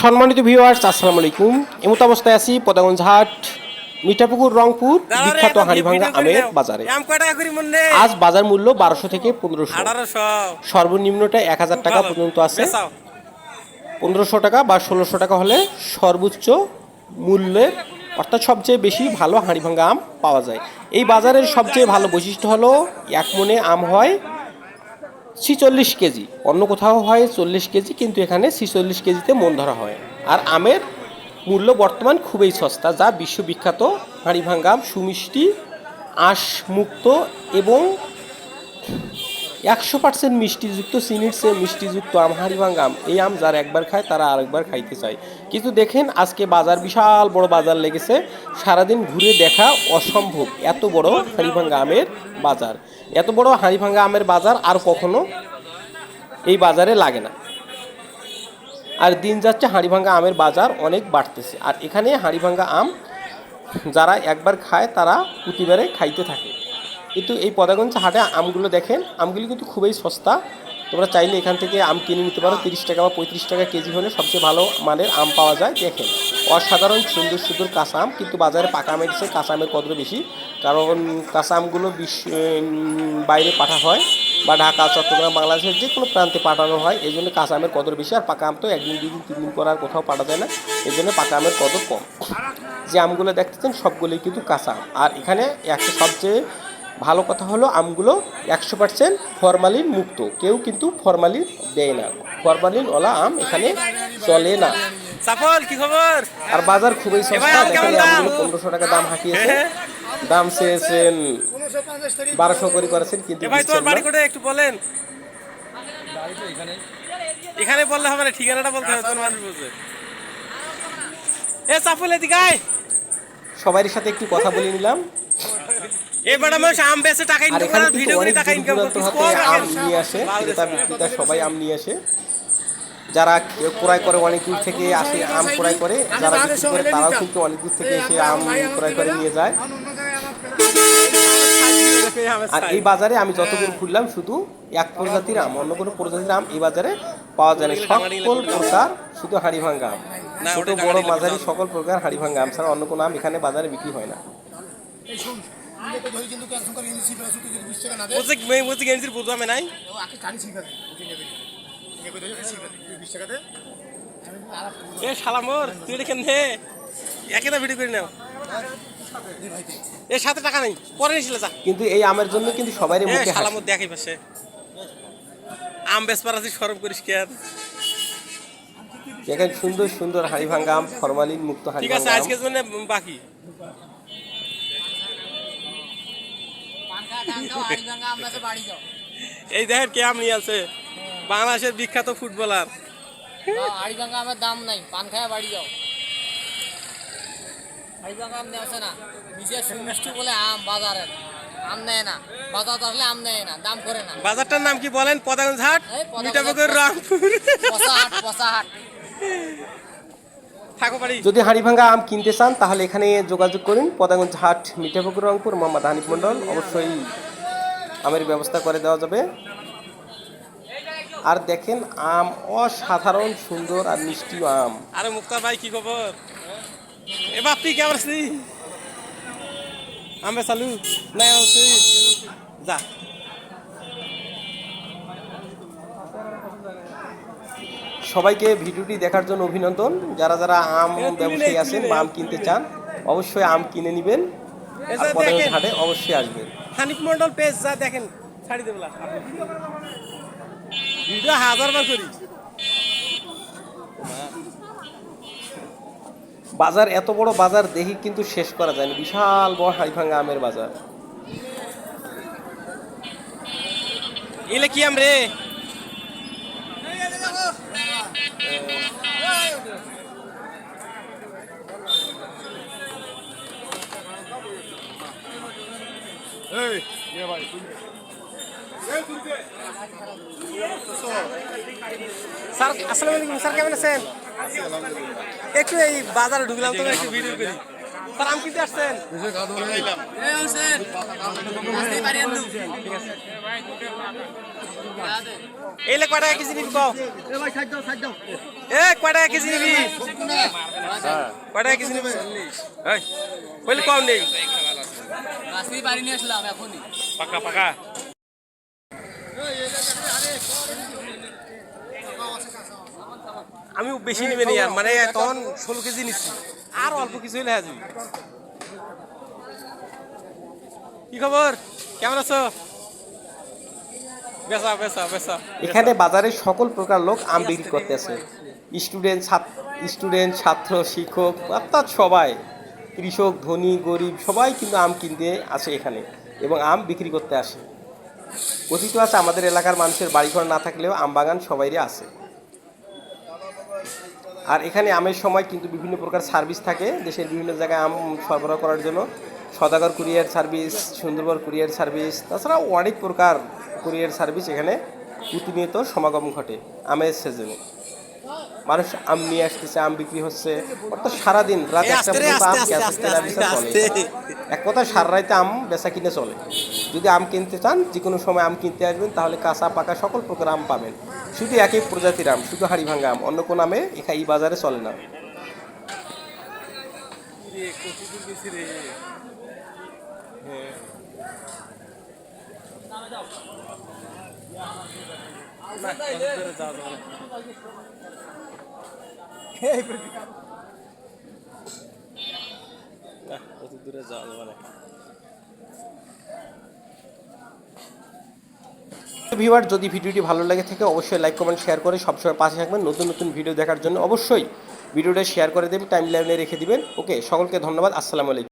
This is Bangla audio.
সম্মানিত ভিউয়ার্স আসসালামু আলাইকুম। এমত অবস্থায় আছি পদাগঞ্জ হাট মিঠাপুকুর রংপুর বিখ্যাত হাড়িভাঙ্গা আমের বাজারে। আজ বাজার মূল্য বারোশো থেকে পনেরোশো। সর্বনিম্নটা এক হাজার টাকা পর্যন্ত আছে। পনেরোশো টাকা বা ষোলোশো টাকা হলে সর্বোচ্চ মূল্যের অর্থাৎ সবচেয়ে বেশি ভালো হাঁড়িভাঙ্গা আম পাওয়া যায়। এই বাজারের সবচেয়ে ভালো বৈশিষ্ট্য হলো এক মনে আম হয় ছিচল্লিশ কেজি। অন্য কোথাও হয় চল্লিশ কেজি, কিন্তু এখানে ছিচল্লিশ কেজিতে মন ধরা হয়। আর আমের মূল্য বর্তমান খুবই সস্তা, যা বিশ্ববিখ্যাত হাঁড়িভাঙ্গা আম সুমিষ্টি, আঁশমুক্ত এবং একশো পার্সেন্ট মিষ্টিযুক্ত চিনির মিষ্টিযুক্ত আম হাড়িভাঙ্গা আম এই আম যারা একবার খায়, তারা আরেকবার খাইতে চায়। কিন্তু দেখেন, আজকে বাজার বিশাল বড় বাজার লেগেছে। সারাদিন ঘুরে দেখা অসম্ভব, এত বড় হাড়িভাঙ্গা আমের বাজার। এত বড় হাড়িভাঙ্গা আমের বাজার আর কখনো এই বাজারে লাগে না। আর দিন যাচ্ছে, হাড়িভাঙ্গা আমের বাজার অনেক বাড়তেছে। আর এখানে হাড়িভাঙ্গা আম যারা একবার খায়, তারা প্রতিবারে খাইতে থাকে। কিন্তু এই পদাগঞ্জ হাটে আমগুলো দেখেন, আমগুলি কিন্তু খুবই সস্তা। তোমরা চাইলে এখান থেকে আম কিনে নিতে পারো, তিরিশ টাকা বা পঁয়ত্রিশ টাকা কেজি হলে সবচেয়ে ভালো মানের আম পাওয়া যায়, দেখেন। অসাধারণ সুন্দর সুন্দর কাঁচা আম, কিন্তু বাজারে পাকা আমের চেয়ে কাঁচা আমের কদর বেশি। কারণ কাঁচা আমগুলো বাইরে পাঠা হয় বা ঢাকা, চট্টগ্রাম, বাংলাদেশের যে কোনো প্রান্তে পাঠানো হয়, এই জন্য কাঁচা আমের কদর বেশি। আর পাকা আম তো একদিন দুদিন তিন দিন পর আর কোথাও পাঠা যায় না, এই জন্য পাকা আমের কদর কম। যে আমগুলো দেখতেছেন, সবগুলোই কিন্তু কাঁচা আম। আর এখানে একটা সবচেয়ে ভালো কথা হলো আমগুলো একশো পার্সেন্ট ফরমালিন মুক্ত। কেউ কিন্তু ফরমালিন দেয় না। ফরমালিন ওলা আম এখানে চলে না। সাফল কি খবর? আর বাজার খুবই সস্তা। দেখেন আমগুলো পনেরোশো টাকা দাম হাঁকিয়েছে। হ্যাঁ। দাম চেয়েছেন বারোশো করে করেছেন কিন্তু একটু বলেন। এখানে বললে হবে না ঠিকানাটা বলতে হবে তোমার। মানুষ এ সাফল এদিকে সবারই সাথে একটু কথা বলে নিলাম। এ মানুষ আম বেচে টাকা ইনকাম এখানে ভিডিও করে টাকা ইনকাম করতে আম নিয়ে আসে ক্রেতা বিক্রেতা সবাই আম নিয়ে আসে। যারা ক্রয় করে অনেক দূর থেকে আসে আম ক্রয় করে যারা বিক্রি করে তারাও কিন্তু অনেক দূর থেকে এসে আম ক্রয় করে নিয়ে যায়। আর এই বাজারে আমি যতদূর ঘুরলাম শুধু এক প্রজাতির আম অন্য কোনো প্রজাতির আম এই বাজারে পাওয়া যায় না। সকল প্রকার শুধু হাড়ি ভাঙ্গা আম। না, ছোট বড় মাঝারি সকল প্রকার হাড়ি ভাঙ্গা আম ছাড়া অন্য কোনো আম এখানে বাজারে বিক্রি হয় না। মেয়ে বুঝব নাই? এ শালা মোর তুই এটা কেমনে? একে না ভিডিও করে নাও। এ সাথে টাকা নেই পরে নিছিল যা। কিন্তু এই আমের জন্য কিন্তু সবাই মুখে শালা হাসি। দেখে পাশে। আম বেসপার আছিস সরম করিস কে আর? দেখেন সুন্দর সুন্দর হাড়ি ভাঙ্গা আম ফরমালিন মুক্ত হাড়ি ঠিক আছে আজকের জন্য বাকি। এই দেখেন কে আম আছে। বাংলাদেশের বিখ্যাত ফুটবলার। দাম নাই নেওয়া না বলে আম বাজারে আম নেয় না বাজার আসলে আম নেয় না দাম করে না বাজারটার নাম কি বলেন? হাট মিঠাপুকুর পচা হাট পচা হাট থাকো পারি যদি হাড়ি ভাঙ্গা আম কিনতে চান তাহলে এখানে যোগাযোগ করুন। পদাগঞ্জ হাট মিঠাপুকুর রংপুর মোহাম্মদ হানিফ মন্ডল অবশ্যই আমের ব্যবস্থা করে দেওয়া যাবে। আর দেখেন আম অসাধারণ সুন্দর আর মিষ্টি আম। আরে মুক্তা ভাই কি খবর? এ বাপ্পি কেমন আছিস? আমরা চালু? না তুই যা। সবাইকে ভিডিওটি দেখার জন্য অভিনন্দন। যারা যারা আম ব্যবসায়ী আছেন বা আম কিনতে চান অবশ্যই আম কিনে নেবেন আর হাটে অবশ্যই আসবেন। হানিফ মন্ডল পেজ যা দেখেন ছাড়ি দেবলা ভিডিও হাজার বার করি। বাজার এত বড় বাজার দেখি কিন্তু শেষ করা যায় না বিশাল বড় হাড়িভাঙ্গা আমের বাজার। এলে কি আম রে? স্যার আসসালামু আলাইকুম। স্যার কেমন আছেন? একটু এই বাজারে ঢুকলাম তো একটু ভিডিও করি। স্যার আম কিনতে আসছেন? এই লে কয় টাকা কেজি নিবি কও? এ কয় টাকা কেজি নিবি? কয় টাকা কেজি নিবি? কইলে কম নেই। গাছই বাড়ি নিয়ে আসলাম এখনই। পাকা পাকা। আমি বেশি নেবে নি আর মানে তখন ষোলো কেজি নিচ্ছি। আর অল্প কিছু হলে হাজবি কি খবর? কেমন আছো? এখানে বাজারে সকল প্রকার লোক আম বিক্রি করতেছে। স্টুডেন্ট স্টুডেন্ট ছাত্র শিক্ষক অর্থাৎ সবাই। কৃষক, ধনী, গরিব, সবাই কিন্তু আম কিনতে আসে এখানে এবং আম বিক্রি করতে আসে। কথিত আছে আমাদের এলাকার মানুষের বাড়িঘর না থাকলেও আম বাগান সবাইরই আছে। আর এখানে আমের সময় কিন্তু বিভিন্ন প্রকার সার্ভিস থাকে। দেশের বিভিন্ন জায়গায় আম সরবরাহ করার জন্য Sadagar courier service, Sundarban courier service, তাছাড়াও অনেক প্রকার কুরিয়ার সার্ভিস এখানে প্রতিনিয়ত সমাগম ঘটে আমের সিজনে। মানুষ আম নিয়ে আসতেছে আম বিক্রি হচ্ছে। অর্থাৎ সারাদিন রাত একটা পর্যন্ত আম আস্তে, কেনা বেচা চলে। এক কথা সারা রাইতে আম বেচা কিনে চলে। যদি আম কিনতে চান যে কোনো সময় আম কিনতে আসবেন তাহলে কাঁচা পাকা সকল প্রকার আম পাবেন। শুধু একই প্রজাতির আম শুধু হাড়িভাঙ্গা আম অন্য কোনো আমে এখানে এই বাজারে চলে না। দূরে ভিউয়ার যদি ভিডিওটি ভালো লাগে থাকে, অবশ্যই লাইক কমেন্ট শেয়ার করে সবসময় পাশে থাকবেন। নতুন নতুন ভিডিও দেখার জন্য অবশ্যই ভিডিওটা শেয়ার করে দেবেন টাইম লাইনে রেখে দিবেন। ওকে সকলকে ধন্যবাদ, আসসালামু আলাইকুম।